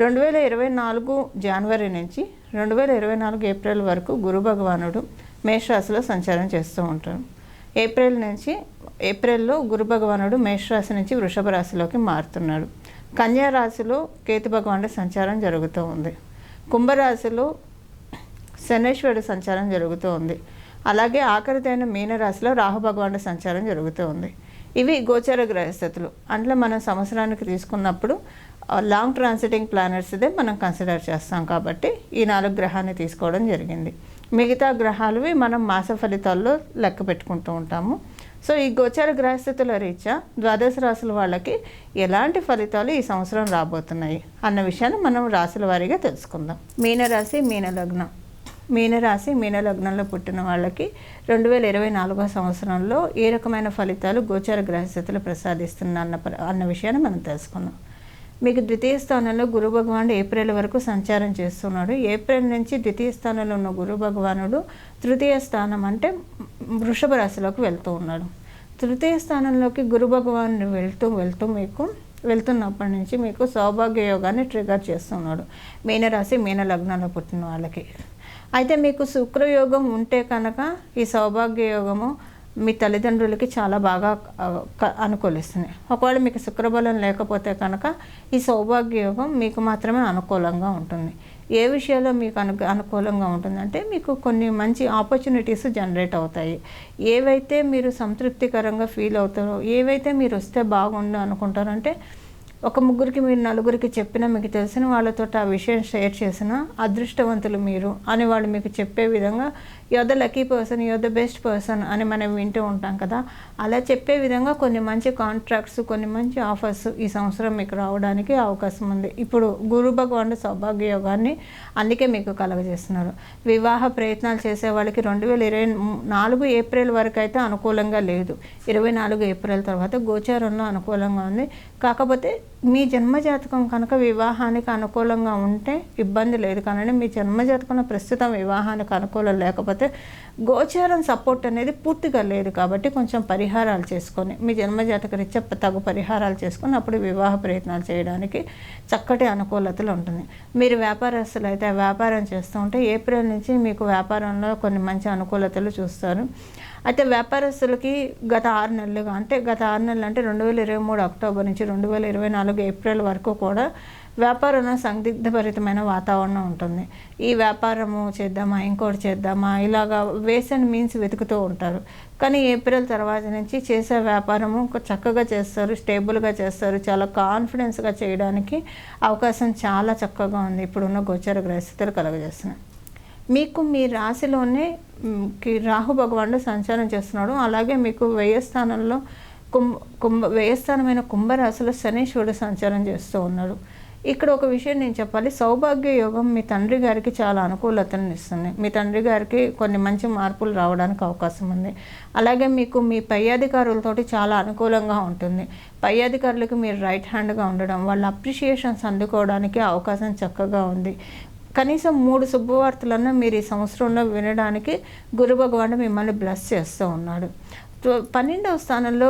రెండు వేల ఇరవై నాలుగు జనవరి నుంచి రెండు వేల ఇరవై నాలుగు ఏప్రిల్ వరకు గురు భగవానుడు మేషరాశిలో సంచారం చేస్తూ ఉంటాడు ఏప్రిల్ నుంచి ఏప్రిల్లో గురు భగవానుడు మేషరాశి నుంచి వృషభ రాశిలోకి మారుతున్నాడు. కన్యా రాశిలో కేతు భగవానుడి సంచారం జరుగుతూ ఉంది. కుంభరాశిలో శనేశ్వరుడు సంచారం జరుగుతూ ఉంది. అలాగే ఆఖరిదైన మీనరాశిలో రాహు భగవానుడి సంచారం జరుగుతూ ఉంది. ఇవి గోచర గ్రహస్థితులు. అందులో మనం సంవత్సరానికి తీసుకున్నప్పుడు లాంగ్ ట్రాన్సిటింగ్ ప్లానెట్స్ ఇదే మనం కన్సిడర్ చేస్తాం కాబట్టి ఈ నాలుగు గ్రహాన్ని తీసుకోవడం జరిగింది. మిగతా గ్రహాలవి మనం మాస ఫలితాల్లో లెక్క పెట్టుకుంటూ ఉంటాము. సో ఈ గోచార గ్రహస్థితుల రీత్యా ద్వాదశ రాశుల వాళ్ళకి ఎలాంటి ఫలితాలు ఈ సంవత్సరం రాబోతున్నాయి అన్న విషయాన్ని మనం రాశుల వారీగా తెలుసుకుందాం. మీనరాశి మీన లగ్నం మీనరాశి మీన లగ్నంలో పుట్టిన వాళ్ళకి రెండు వేల ఇరవై నాలుగో సంవత్సరంలో ఏ రకమైన ఫలితాలు గోచార గ్రహస్థితులు ప్రసాదిస్తున్న అన్న అన్న విషయాన్ని మనం తెలుసుకుందాం. మీకు ద్వితీయ స్థానంలో గురు భగవానుడు ఏప్రిల్ వరకు సంచారం చేస్తున్నాడు. ఏప్రిల్ నుంచి ద్వితీయ స్థానంలో ఉన్న గురు భగవానుడు తృతీయ స్థానం అంటే వృషభ రాశిలోకి వెళ్తూ ఉన్నాడు. తృతీయ స్థానంలోకి గురు భగవానుడు వెళ్తూ వెళ్తూ మీకు వెళ్తున్నప్పటి నుంచి మీకు సౌభాగ్య యోగాన్ని ట్రిగర్ చేస్తున్నాడు. మీనరాశి మీన లగ్నంలో పుట్టిన వాళ్ళకి. అయితే మీకు శుక్రయోగం ఉంటే కనుక ఈ సౌభాగ్య యోగము మీ తల్లిదండ్రులకి చాలా బాగా అనుకూలిస్తున్నాయి అనుకూలిస్తుంది. ఒకవేళ మీకు శుక్రబలం లేకపోతే కనుక ఈ సౌభాగ్య యోగం మీకు మాత్రమే అనుకూలంగా ఉంటుంది. ఏ విషయాల్లో మీకు అను అనుకూలంగా ఉంటుందంటే మీకు కొన్ని మంచి ఆపర్చునిటీస్ జనరేట్ అవుతాయి. ఏవైతే మీరు సంతృప్తికరంగా ఫీల్ అవుతారో ఏవైతే మీరు వస్తే బాగుండు అనుకుంటారంటే ఒక ముగ్గురికి మీరు నలుగురికి చెప్పినా మీకు తెలిసిన వాళ్ళతో ఆ విషయం షేర్ చేసిన అదృష్టవంతులు మీరు అని వాళ్ళు మీకు చెప్పే విధంగా you're the lucky person you're the best person అని మనం వింటూ ఉంటాం కదా. అలా చెప్పే విధంగా కొన్ని మంచి కాంట్రాక్ట్స్ కొన్ని మంచి ఆఫర్స్ ఈ సంవత్సరం మీకు రావడానికి అవకాశం ఉంది. ఇప్పుడు గురు భగవానుడు సౌభాగ్య యోగాన్ని అందుకే మీకు కలగజేస్తున్నారు. వివాహ ప్రయత్నాలు చేసే వాళ్ళకి రెండు వేల ఇరవై నాలుగు ఏప్రిల్ వరకు అయితే అనుకూలంగా లేదు. ఇరవై నాలుగు ఏప్రిల్ తర్వాత గోచారంలో అనుకూలంగా ఉంది. కాకపోతే మీ జన్మజాతకం కనుక వివాహానికి అనుకూలంగా ఉంటే ఇబ్బంది లేదు. కానీ మీ జన్మజాతకం ప్రస్తుతం వివాహానికి అనుకూలం లేకపోతే గోచారం సపోర్ట్ అనేది పూర్తిగా లేదు కాబట్టి కొంచెం పరిహారాలు చేసుకొని మీ జన్మజాతక రీత్యా తగు పరిహారాలు చేసుకొని అప్పుడు వివాహ ప్రయత్నాలు చేయడానికి చక్కటి అనుకూలతలు ఉంటుంది. మీరు వ్యాపారస్తులు అయితే వ్యాపారం చేస్తూ ఉంటే ఏప్రిల్ నుంచి మీకు వ్యాపారంలో కొన్ని మంచి అనుకూలతలు చూస్తారు. అయితే వ్యాపారస్తులకి గత ఆరు నెలలుగా అంటే గత ఆరు నెలలు అంటే రెండు వేల ఇరవై మూడు అక్టోబర్ నుంచి రెండు వేల ఇరవై నాలుగు ఏప్రిల్ వరకు కూడా వ్యాపారంలో సందిగ్ధభరితమైన వాతావరణం ఉంటుంది. ఈ వ్యాపారము చేద్దామా ఇంకోటి చేద్దామా ఇలాగా వేస్ అండ్ మీన్స్ వెతుకుతూ ఉంటారు. కానీ ఏప్రిల్ తర్వాత నుంచి చేసే వ్యాపారము ఒక చక్కగా చేస్తారు స్టేబుల్గా చేస్తారు. చాలా కాన్ఫిడెన్స్గా చేయడానికి అవకాశం చాలా చక్కగా ఉంది. ఇప్పుడున్న గోచర గ్రహస్థితులు కలగజేస్తున్నాయి. మీకు మీ రాశిలోనే రాహు భగవానుడు సంచారం చేస్తున్నాడు. అలాగే మీకు వ్యయస్థానంలో కుంభ కుంభ వ్యయస్థానమైన కుంభరాశిలో శనీశ్వరుడు సంచారం చేస్తూ ఉన్నాడు. ఇక్కడ ఒక విషయం నేను చెప్పాలి. సౌభాగ్య యోగం మీ తండ్రి గారికి చాలా అనుకూలతను ఇస్తుంది. మీ తండ్రి గారికి కొన్ని మంచి మార్పులు రావడానికి అవకాశం ఉంది. అలాగే మీకు మీ పై అధికారులతోటి చాలా అనుకూలంగా ఉంటుంది. పై అధికారులకు మీరు రైట్ హ్యాండ్గా ఉండడం వాళ్ళ అప్రిషియేషన్స్ అందుకోవడానికి అవకాశం చక్కగా ఉంది. కనీసం మూడు శుభవార్తలన్నా మీరు ఈ సంవత్సరంలో వినడానికి గురు భగవానుడు మిమ్మల్ని బ్లెస్ చేస్తూ ఉన్నాడు. పన్నెండవ స్థానంలో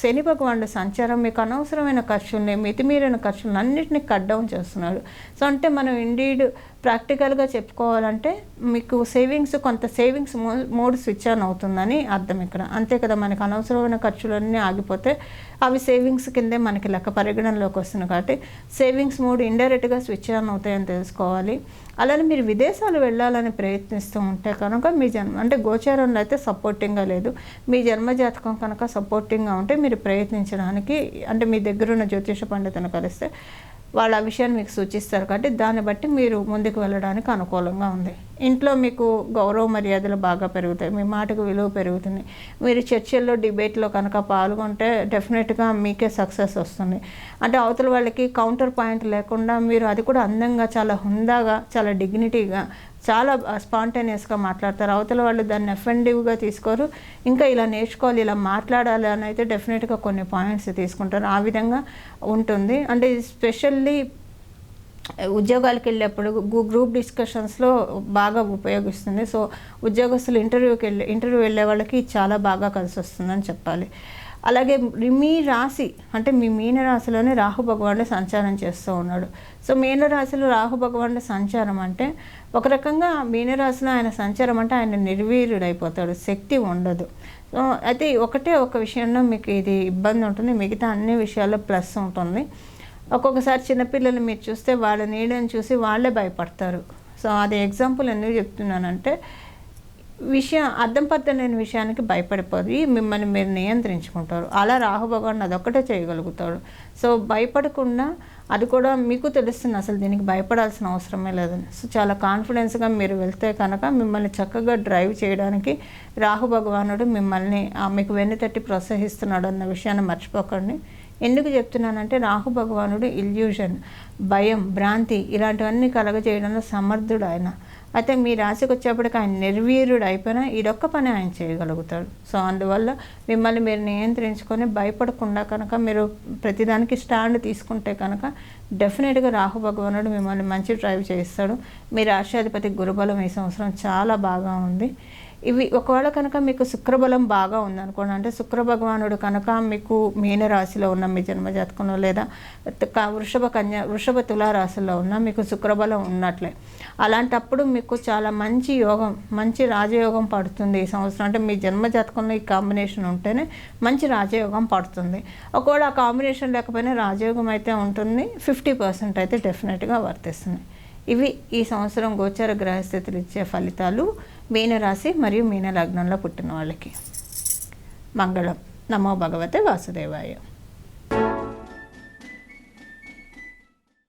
శని భగవానుడు సంచారం మీకు అనవసరమైన ఖర్చుల్ని మితిమీరిన ఖర్చులను అన్నింటినీ కట్ డౌన్ చేస్తున్నాడు. సో అంటే మనం ఇండీడ్ ప్రాక్టికల్గా చెప్పుకోవాలంటే మీకు సేవింగ్స్ కొంత సేవింగ్స్ మోడ్ స్విచ్ ఆన్ అవుతుందని అర్థం ఇక్కడ. అంతే కదా మనకు అనవసరమైన ఖర్చులన్నీ ఆగిపోతే అవి సేవింగ్స్ కిందే మనకి లెక్క పరిగణనలోకి వస్తుంది కాబట్టి సేవింగ్స్ మోడ్ ఇండైరెక్ట్గా స్విచ్ ఆన్ అవుతాయని తెలుసుకోవాలి. అలానే మీరు విదేశాలు వెళ్ళాలని ప్రయత్నిస్తూ ఉంటే కనుక మీ జన్మ అంటే గోచారంలో అయితే సపోర్టింగ్గా లేదు. మీ జన్మ జాతకం కనుక సపోర్టింగ్గా ఉంటే మీరు ప్రయత్నించడానికి అంటే మీ దగ్గర ఉన్న జ్యోతిష పండితను కలిస్తే వాళ్ళు ఆ విషయాన్ని మీకు సూచిస్తారు కాబట్టి దాన్ని బట్టి మీరు ముందుకు వెళ్ళడానికి అనుకూలంగా ఉంది. ఇంట్లో మీకు గౌరవ మర్యాదలు బాగా పెరుగుతాయి మీ మాటకు విలువ పెరుగుతుంది. మీరు చర్చల్లో డిబేట్లో కనుక పాల్గొంటే డెఫినెట్గా మీకే సక్సెస్ వస్తుంది. అంటే అవతల వాళ్ళకి కౌంటర్ పాయింట్ లేకుండా మీరు అది కూడా అందంగా చాలా హుందాగా చాలా డిగ్నిటీగా చాలా స్పాంటేనియస్గా మాట్లాడతారు. అవతల వాళ్ళు దాన్ని ఎఫెండివ్గా తీసుకోరు. ఇంకా ఇలా నేర్చుకోవాలి ఇలా మాట్లాడాలి అని అయితే డెఫినెట్గా కొన్ని పాయింట్స్ తీసుకుంటారు. ఆ విధంగా ఉంటుంది. అంటే స్పెషల్లీ ఉద్యోగాలకు వెళ్ళేప్పుడు గ్రూప్ డిస్కషన్స్లో బాగా ఉపయోగిస్తుంది. సో ఉద్యోగస్తులు ఇంటర్వ్యూకి వెళ్ళి ఇంటర్వ్యూ వెళ్ళే వాళ్ళకి చాలా బాగా కలిసి వస్తుందని చెప్పాలి. అలాగే మీ రాశి అంటే మీ మీనరాశిలోనే రాహు భగవానుడు సంచారం చేస్తూ ఉన్నాడు. సో మీనరాశిలో రాహు భగవానుడు సంచారం అంటే ఒక రకంగా మీనరాశిలో ఆయన సంచారం అంటే ఆయన నిర్వీర్యుడైపోతాడు శక్తి ఉండదు. సో అయితే ఒకటే ఒక విషయంలో మీకు ఇది ఇబ్బంది ఉంటుంది మిగతా అన్ని విషయాల్లో ప్లస్ ఉంటుంది. ఒక్కొక్కసారి చిన్నపిల్లలు మీరు చూస్తే వాళ్ళ నీడని చూసి వాళ్ళే భయపడతారు. సో అది ఎగ్జాంపుల్ ఎందుకు చెప్తున్నానంటే విషయం అర్థం పర్థం లేని విషయానికి భయపడిపోయి మిమ్మల్ని మీరు నియంత్రించుకుంటారు. అలా రాహు భగవాన్ అదొక్కటే చేయగలుగుతాడు. సో భయపడకుండా అది కూడా మీకు తెలుస్తుంది. అసలు దీనికి భయపడాల్సిన అవసరమే లేదని సో చాలా కాన్ఫిడెన్స్గా మీరు వెళ్తే కనుక మిమ్మల్ని చక్కగా డ్రైవ్ చేయడానికి రాహు భగవానుడు మిమ్మల్ని ఆ, మీకు వెన్నుతట్టి ప్రోత్సహిస్తున్నాడు అన్న విషయాన్ని మర్చిపోకండి. ఎందుకు చెప్తున్నానంటే రాహు భగవానుడు ఇల్యూషన్ భయం భ్రాంతి ఇలాంటివన్నీ కలగజేయడంలో సమర్థుడు ఆయన. అయితే మీ రాశికి వచ్చేప్పటికి ఆయన నిర్వీర్యుడు అయిపోయినా ఇదొక్క పని ఆయన చేయగలుగుతాడు. సో అందువల్ల మిమ్మల్ని మీరు నియంత్రించుకొని భయపడకుండా కనుక మీరు ప్రతిదానికి స్టాండ్ తీసుకుంటే కనుక డెఫినెట్గా రాహు భగవానుడు మిమ్మల్ని మంచి డ్రైవ్ చేస్తాడు. మీ రాష్ట్రాధిపతి గురుబలం ఈ సంవత్సరం చాలా బాగా ఉంది. ఇవి ఒకవేళ కనుక మీకు శుక్రబలం బాగా ఉందనుకోండి అంటే శుక్ర భగవానుడు కనుక మీకు మీనరాశిలో ఉన్న మీ జన్మజాతకంలో లేదా వృషభ కన్య వృషభ తులా రాశిలో ఉన్న మీకు శుక్రబలం ఉన్నట్లే. అలాంటప్పుడు మీకు చాలా మంచి యోగం మంచి రాజయోగం పడుతుంది ఈ సంవత్సరం. అంటే మీ జన్మజాతకంలో ఈ కాంబినేషన్ ఉంటేనే మంచి రాజయోగం పడుతుంది. ఒకవేళ ఆ కాంబినేషన్ లేకపోయినా రాజయోగం అయితే ఉంటుంది ఫిఫ్టీ పర్సెంట్ అయితే డెఫినెట్గా వర్తిస్తుంది. ఇవి ఈ సంవత్సరం గోచర గ్రహస్థితులు ఇచ్చే ఫలితాలు మీనరాశి మరియు మీన లగ్నంలో పుట్టిన వాళ్ళకి. మంగళం. నమో భగవతే వాసుదేవాయ.